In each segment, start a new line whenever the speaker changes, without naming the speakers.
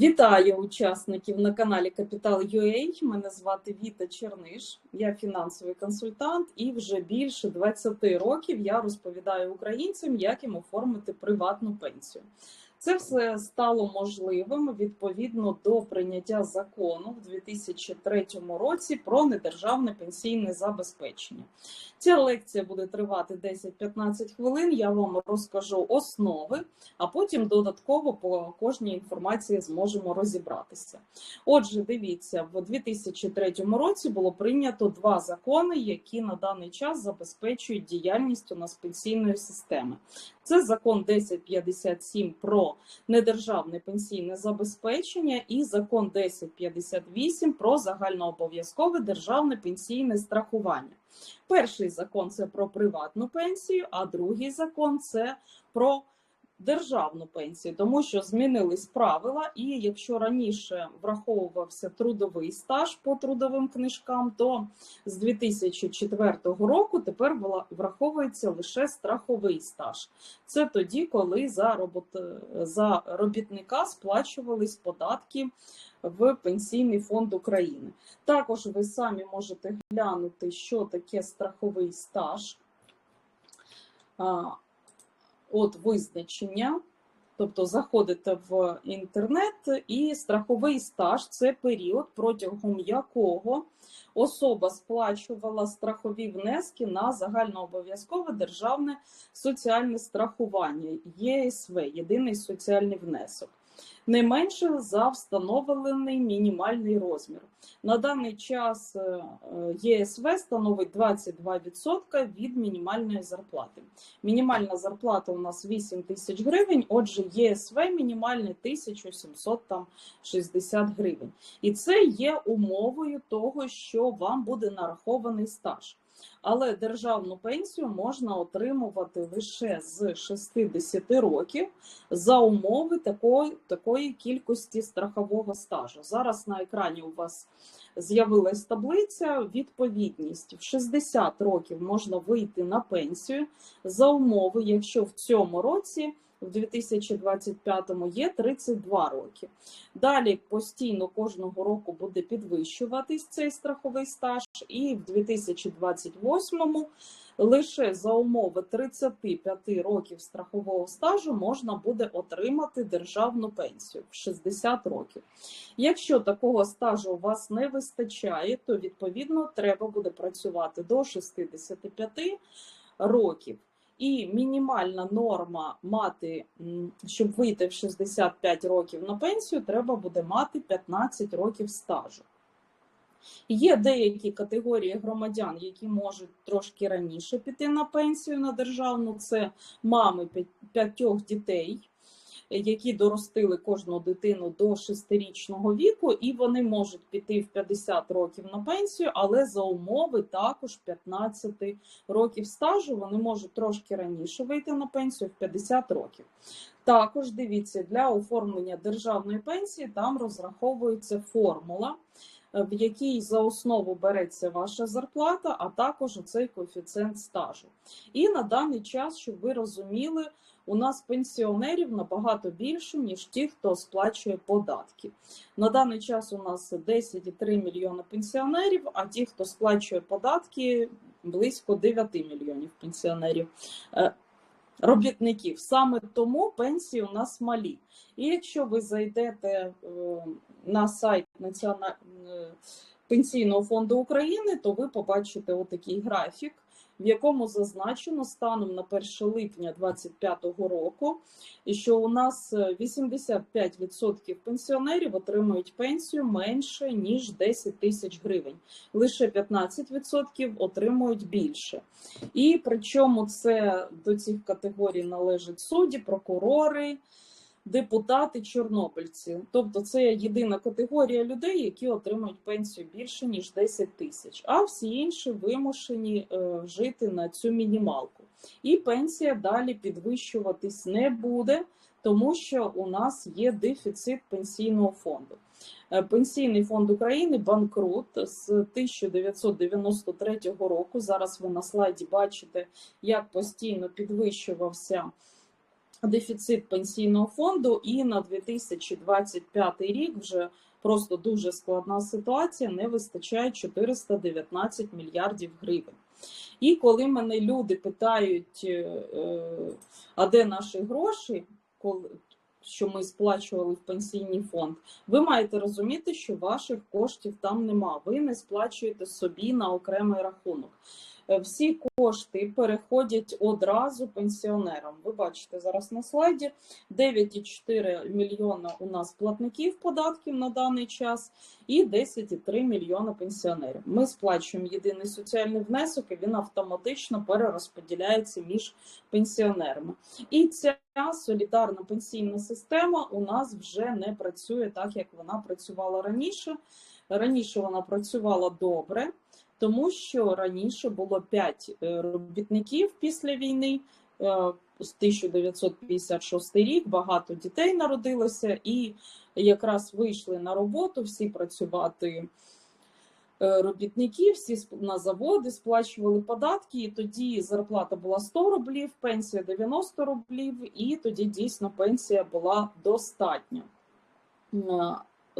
Вітаю учасників на каналі Капітал UA. Мене звати Віта Черниш, я фінансовий консультант, і вже більше 20 років я розповідаю українцям, як їм оформити приватну пенсію. Це все стало можливим відповідно до прийняття закону в 2003 році про недержавне пенсійне забезпечення. Ця лекція буде тривати 10-15 хвилин. Я вам розкажу основи, а потім додатково по кожній інформації зможемо розібратися. Отже, дивіться, в 2003 році було прийнято два закони, які на даний час забезпечують діяльність у нас пенсійної системи. Це закон 1057 про недержавне пенсійне забезпечення і закон 1058 про загальнообов'язкове державне пенсійне страхування. Перший закон це про приватну пенсію, а другий закон це про державну пенсію, тому що змінились правила, і якщо раніше враховувався трудовий стаж по трудовим книжкам, то з 2004 року тепер враховується лише страховий стаж. Це тоді, коли за робот... за робітника сплачувались податки в Пенсійний фонд України. Також ви самі можете глянути, що таке страховий стаж от визначення, тобто заходите в інтернет, і страховий стаж це період, протягом якого особа сплачувала страхові внески на загальнообов'язкове державне соціальне страхування ЄСВ, єдиний соціальний внесок не менше за встановлений мінімальний розмір. На даний час е, е, ЄСВ становить 22% від мінімальної зарплати. Мінімальна зарплата у нас 8 тисяч гривень, отже, ЄСВ мінімальний 1760 гривень. І це є умовою того, що вам буде нарахований стаж але державну пенсію можна отримувати лише з 60 років за умови такої, такої кількості страхового стажу. Зараз на екрані у вас з'явилась таблиця. Відповідність в 60 років можна вийти на пенсію за умови, якщо в цьому році в 2025-му є 32 роки. Далі постійно кожного року буде підвищуватись цей страховий стаж, і в 2028-му лише за умови 35 років страхового стажу можна буде отримати державну пенсію в 60 років. Якщо такого стажу у вас не вистачає, то відповідно треба буде працювати до 65 років. І мінімальна норма мати, щоб вийти в 65 років на пенсію, треба буде мати 15 років стажу. Є деякі категорії громадян, які можуть трошки раніше піти на пенсію на державну, це мами п'ятьох дітей які доростили кожну дитину до шестирічного віку, і вони можуть піти в 50 років на пенсію, але за умови також 15 років стажу вони можуть трошки раніше вийти на пенсію в 50 років. Також дивіться, для оформлення державної пенсії там розраховується формула. В якій за основу береться ваша зарплата, а також цей коефіцієнт стажу. І на даний час, щоб ви розуміли, у нас пенсіонерів набагато більше, ніж ті, хто сплачує податки. На даний час у нас 10,3 мільйони пенсіонерів, а ті, хто сплачує податки, близько 9 мільйонів пенсіонерів. Робітників саме тому пенсії у нас малі. І якщо ви зайдете е, на сайт Національного е, пенсійного фонду України, то ви побачите отакий графік в якому зазначено станом на 1 липня 2025 року, що у нас 85% е, пенсіонерів отримують пенсію менше ніж 10 тисяч гривень. Лише 15% отримують більше. І причому це до цих категорій належать судді, прокурори депутати чорнобильці. Тобто це єдина категорія людей, які отримують пенсію більше ніж 10 тисяч, а всі інші вимушені е, жити на цю мінімалку. І пенсія далі підвищуватись не буде, тому що у нас є дефіцит пенсійного фонду. Е, Пенсійний фонд України банкрут з 1993 року. Зараз ви на слайді бачите, як постійно підвищувався дефіцит пенсійного фонду, і на 2025 рік вже просто дуже складна ситуація. Не вистачає 419 мільярдів гривень. І коли мене люди питають, е, е, а де наші гроші, що ми сплачували в пенсійний фонд, ви маєте розуміти, що ваших коштів там нема. Ви не сплачуєте собі на окремий рахунок. Е, Всі кошти переходять одразу пенсіонерам. Ви бачите зараз на слайді 9,4 мільйона у нас платників податків на даний час і 10,3 мільйона пенсіонерів. Ми сплачуємо єдиний соціальний внесок, і він автоматично перерозподіляється між пенсіонерами. І ця солідарна пенсійна система у нас вже не працює так, як вона працювала раніше. Раніше вона працювала добре, тому що раніше було 5 робітників після війни. е, З 1956 рік багато дітей народилося, і якраз вийшли на роботу всі працювати е, робітники, всі на заводи сплачували податки. І тоді зарплата була 100 рублів, пенсія 90 рублів, і тоді дійсно пенсія була достатня.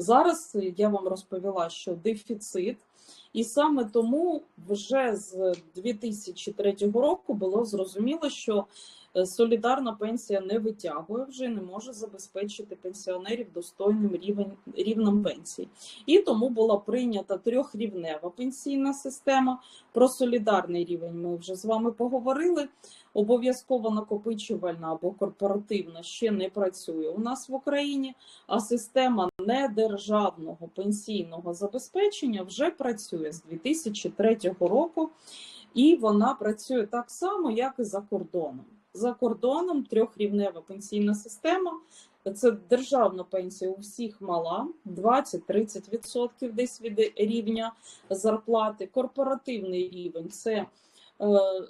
Зараз я вам розповіла, що дефіцит, і саме тому вже з 2003 року було зрозуміло, що е, солідарна пенсія не витягує вже не може забезпечити пенсіонерів достойним рівень, рівнем пенсії. І тому була прийнята трьохрівнева пенсійна система. Про солідарний рівень ми вже з вами поговорили. Обов'язково накопичувальна або корпоративна ще не працює у нас в Україні, а система недержавного пенсійного забезпечення вже працює з 2003 року, і вона працює так само, як і за кордоном. За кордоном трьохрівнева пенсійна система. Це державна пенсія у всіх мала 20-30% десь від рівня зарплати. Корпоративний рівень це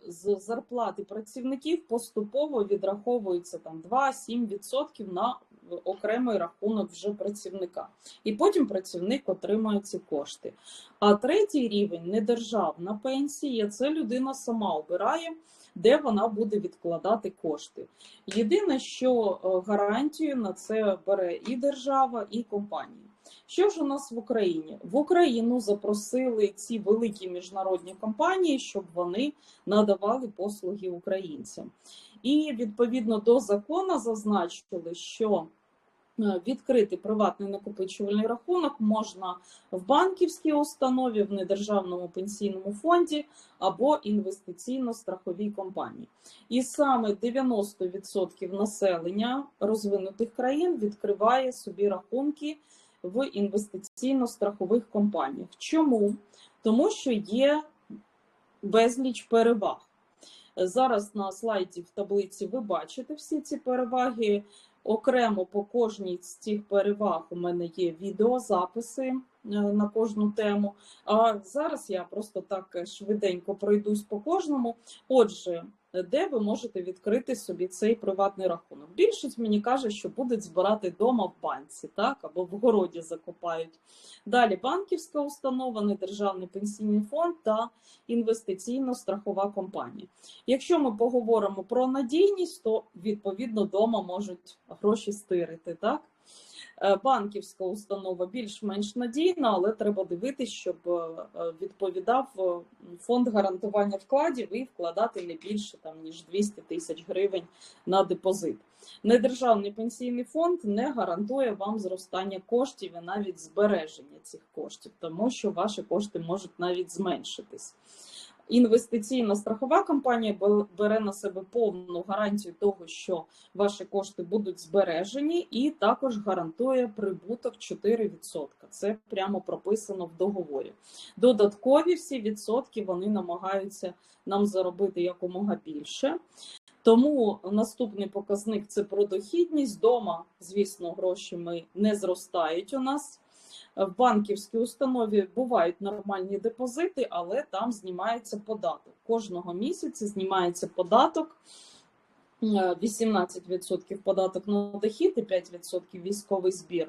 з зарплати працівників поступово відраховується там 2-7% на окремий рахунок вже працівника. І потім працівник отримує ці кошти. А третій рівень недержавна пенсія це людина сама обирає, де вона буде відкладати кошти. Єдине, що е, гарантію на це бере і держава, і компанії. Що ж у нас в Україні? В Україну запросили ці великі міжнародні компанії, щоб вони надавали послуги українцям. І відповідно до закону зазначили, що е, відкрити приватний накопичувальний рахунок можна в банківській установі, в недержавному пенсійному фонді або інвестиційно-страховій компанії. І саме 90% населення розвинутих країн відкриває собі рахунки в інвестиційно-страхових компаніях. Чому? Тому що є безліч переваг. Зараз на слайді в таблиці ви бачите всі ці переваги. Окремо по кожній з цих переваг у мене є відеозаписи е, на кожну тему. А зараз я просто так швиденько пройдусь по кожному. Отже, де ви можете відкрити собі цей приватний рахунок? Більшість мені каже, що будуть збирати вдома в банці, так або в городі закопають. Далі банківська установа, недержавний пенсійний фонд та інвестиційно-страхова компанія. Якщо ми поговоримо про надійність, то відповідно вдома можуть гроші стирити. Так? Е, Банківська установа більш-менш надійна, але треба дивитися, щоб е, відповідав е, фонд гарантування вкладів і вкладати не більше там ніж 200 тисяч гривень на депозит. Недержавний пенсійний фонд не гарантує вам зростання коштів і навіть збереження цих коштів, тому що ваші кошти можуть навіть зменшитись. Інвестиційна страхова компанія бере на себе повну гарантію того, що ваші кошти будуть збережені, і також гарантує прибуток 4%. Це прямо прописано в договорі. Додаткові всі відсотки вони намагаються нам заробити якомога більше. Тому наступний показник це про дохідність. Дома, звісно, гроші ми не зростають у нас. В банківській установі бувають нормальні депозити, але там знімається податок. Кожного місяця знімається податок. е, 18% податок на дохід і 5% військовий збір.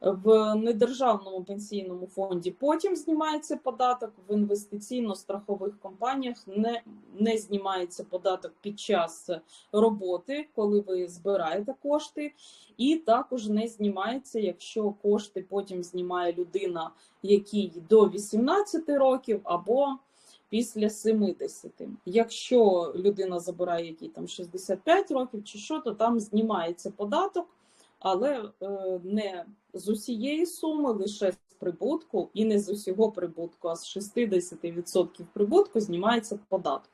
В недержавному пенсійному фонді потім знімається податок, в інвестиційно-страхових компаніях не, не знімається податок під час роботи, коли ви збираєте кошти, і також не знімається, якщо кошти потім знімає людина, якій до 18 років або після 70. Якщо людина забирає який там 65 років чи що, то там знімається податок, але е, не з усієї суми, лише з прибутку, і не з усього прибутку, а з 60% прибутку знімається податок.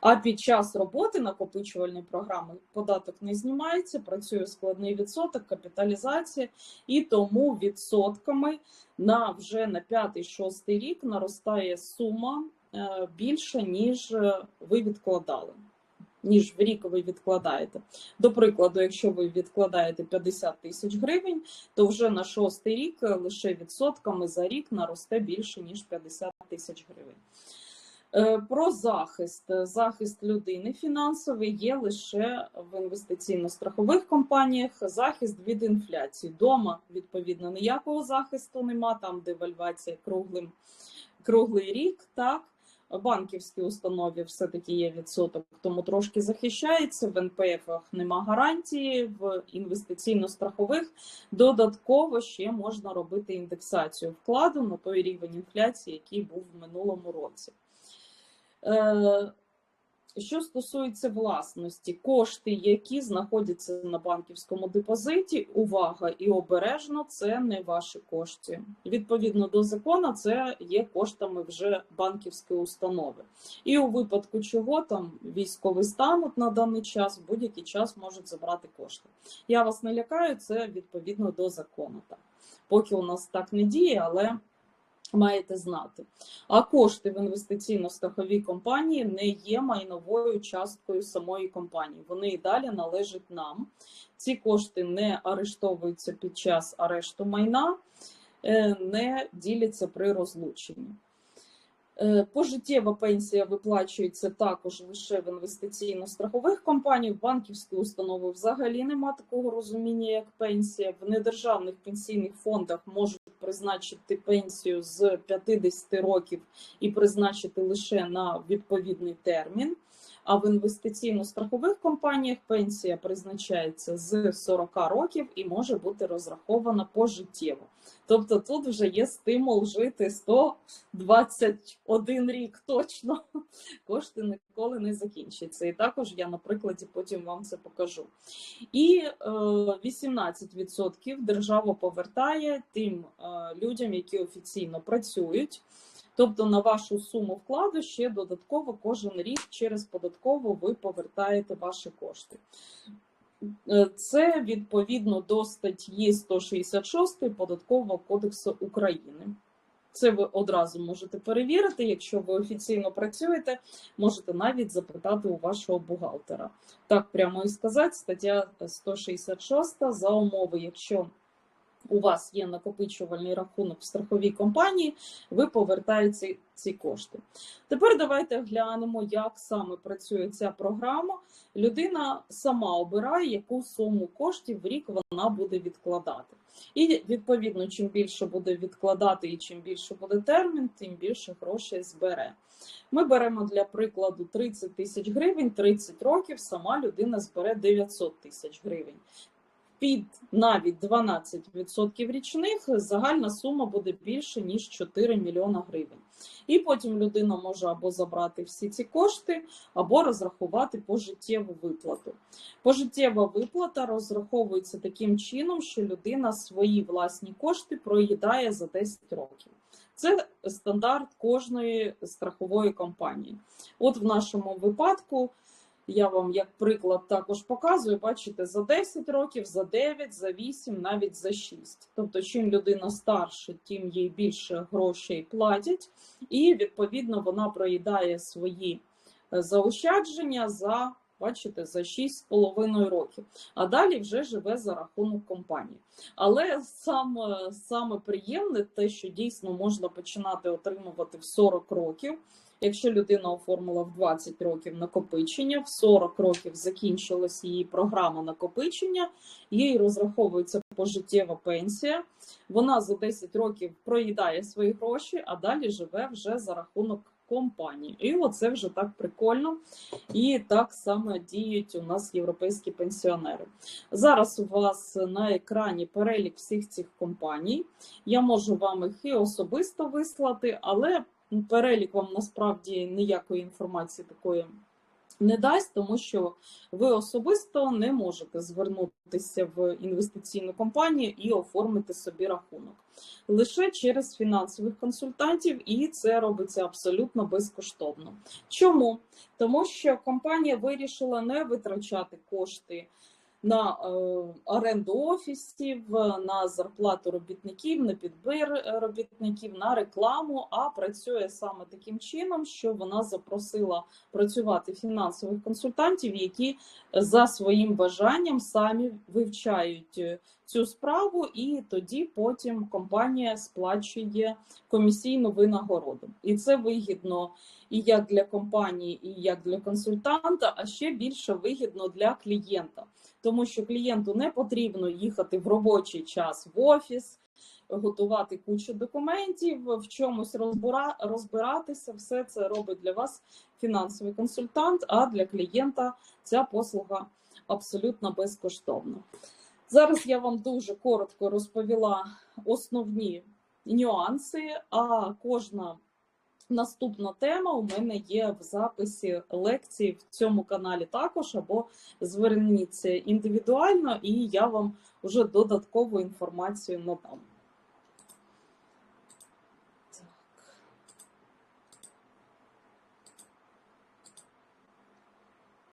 А під час роботи накопичувальної програми податок не знімається, працює складний відсоток, капіталізація, і тому відсотками на вже на 5-6 рік наростає сума е, більше, ніж е, ви відкладали. Ніж в рік ви відкладаєте. До прикладу, якщо ви відкладаєте 50 тисяч гривень, то вже на шостий рік е, лише відсотками за рік наросте більше, ніж 50 тисяч гривень. Е, Про захист. Захист людини фінансовий є лише в інвестиційно-страхових компаніях. Захист від інфляції. Дома, відповідно, ніякого захисту нема, там девальвація круглим, круглий рік. так. Банківській установі все-таки є відсоток, тому трошки захищається. В НПФах нема гарантії, в інвестиційно-страхових додатково ще можна робити індексацію вкладу на той рівень інфляції, який був в минулому році. Е, Що стосується власності, кошти, які знаходяться на банківському депозиті, увага і обережно, це не ваші кошти. Відповідно до закону, це є коштами вже банківської установи. І у випадку чого там військовий стан на даний час, в будь-який час можуть забрати кошти. Я вас не лякаю, це відповідно до закону. Так. Поки у нас так не діє, але маєте знати. А кошти в інвестиційно-страховій компанії не є майновою часткою самої компанії. Вони і далі належать нам. Ці кошти не арештовуються під час арешту майна, е, не діляться при розлученні. Е, Пожиттєва пенсія виплачується також лише в інвестиційно-страхових компаніях, в банківські установи взагалі нема такого розуміння, як пенсія. В недержавних пенсійних фондах можуть призначити пенсію з 50 років і призначити лише на відповідний термін. А в інвестиційно-страхових компаніях пенсія призначається з 40 років і може бути розрахована пожиттєво. Тобто тут вже є стимул жити 121 рік точно. Кошти ніколи не закінчаться. І також я на прикладі потім вам це покажу. І е, 18% держава повертає тим е, людям, які офіційно працюють. Тобто на вашу суму вкладу ще додатково кожен рік через податкову ви повертаєте ваші кошти. Е, Це відповідно до статті 166 Податкового кодексу України. Це ви одразу можете перевірити. Якщо ви офіційно працюєте, можете навіть запитати у вашого бухгалтера. Так прямо і сказати, стаття 166 за умови, якщо у вас є накопичувальний рахунок в страховій компанії, ви повертаєте ці кошти. Тепер давайте глянемо, як саме працює ця програма. Людина сама обирає, яку суму коштів в рік вона буде відкладати. І відповідно, чим більше буде відкладати і чим більше буде термін, тим більше грошей збере. Ми беремо для прикладу 30 тисяч гривень, 30 років, сама людина збере 900 тисяч гривень під навіть 12% річних загальна сума буде більше ніж 4 мільйона гривень. І потім людина може або забрати всі ці кошти, або розрахувати пожиттєву виплату. Пожиттєва виплата розраховується таким чином, що людина свої власні кошти проїдає за 10 років. Це стандарт кожної страхової компанії. От в нашому випадку я вам як приклад також показую, бачите, за 10 років, за 9, за 8, навіть за 6. Тобто, чим людина старша, тим їй більше грошей платять, і відповідно вона проїдає свої е, заощадження за. Бачите, за 6,5 років, а далі вже живе за рахунок компанії. Але саме, саме приємне те, що дійсно можна починати отримувати в 40 років, Якщо людина оформила в 20 років накопичення, в 40 років закінчилась її програма накопичення, їй розраховується пожиттєва пенсія. Вона за 10 років проїдає свої гроші, а далі живе вже за рахунок компанії. І оце вже так прикольно. І так само діють у нас європейські пенсіонери. Зараз у вас на екрані перелік всіх цих компаній. Я можу вам їх і особисто вислати, але перелік вам насправді ніякої інформації такої не дасть, тому що ви особисто не можете звернутися в інвестиційну компанію і оформити собі рахунок лише через фінансових консультантів, і це робиться абсолютно безкоштовно. Чому? Тому що компанія вирішила не витрачати кошти на е, оренду офісів, на зарплату робітників, на підбір робітників, на рекламу, а працює саме таким чином, що вона запросила працювати фінансових консультантів, які за своїм бажанням самі вивчають цю справу, і тоді потім компанія сплачує комісійну винагороду. І це вигідно і як для компанії, і як для консультанта, а ще більше вигідно для клієнта, тому що клієнту не потрібно їхати в робочий час в офіс. Готувати кучу документів, в чомусь розбира, розбиратися, все це робить для вас фінансовий консультант, а для клієнта ця послуга абсолютно безкоштовна. Зараз я вам дуже коротко розповіла основні нюанси, а кожна наступна тема у мене є в записі лекцій в цьому каналі також, або зверніться індивідуально, і я вам вже додаткову інформацію надам.